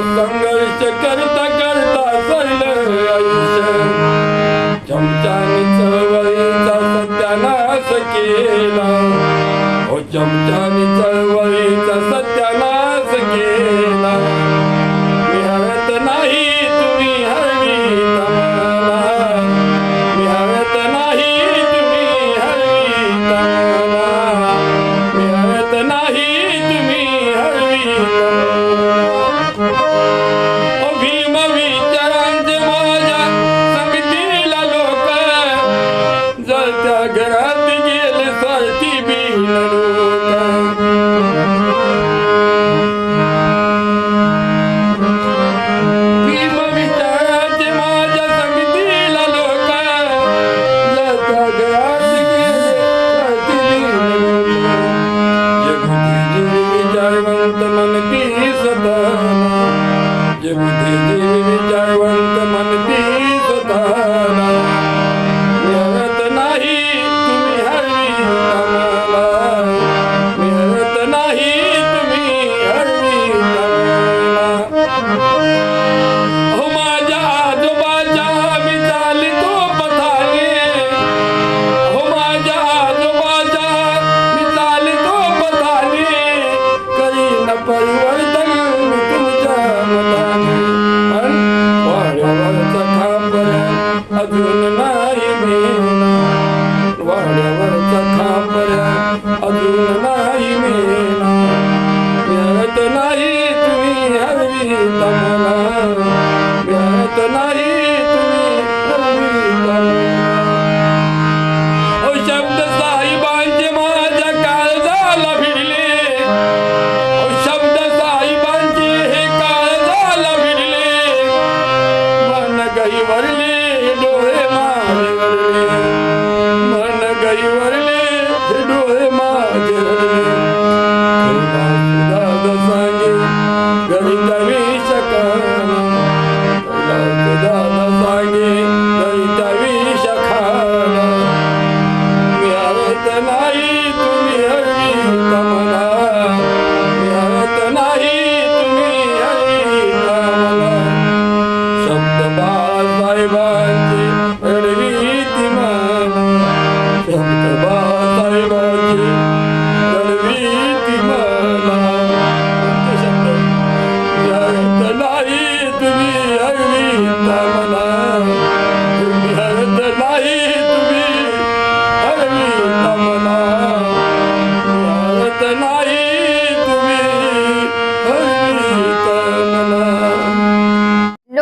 संघर्ष करता करता सरलं आयुष्य. चमचाने चळवळीचा सत्यानाश केला. हो चमचाने जगवंत मन की सदा जब देवी जगवंत मन की सदा गई वरली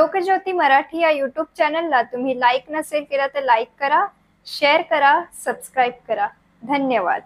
लोकज्योती मराठी या यूट्यूब चॅनलला तुम्ही लाईक नसेल केला तर लाईक करा शेअर करा सबस्क्राईब करा. धन्यवाद.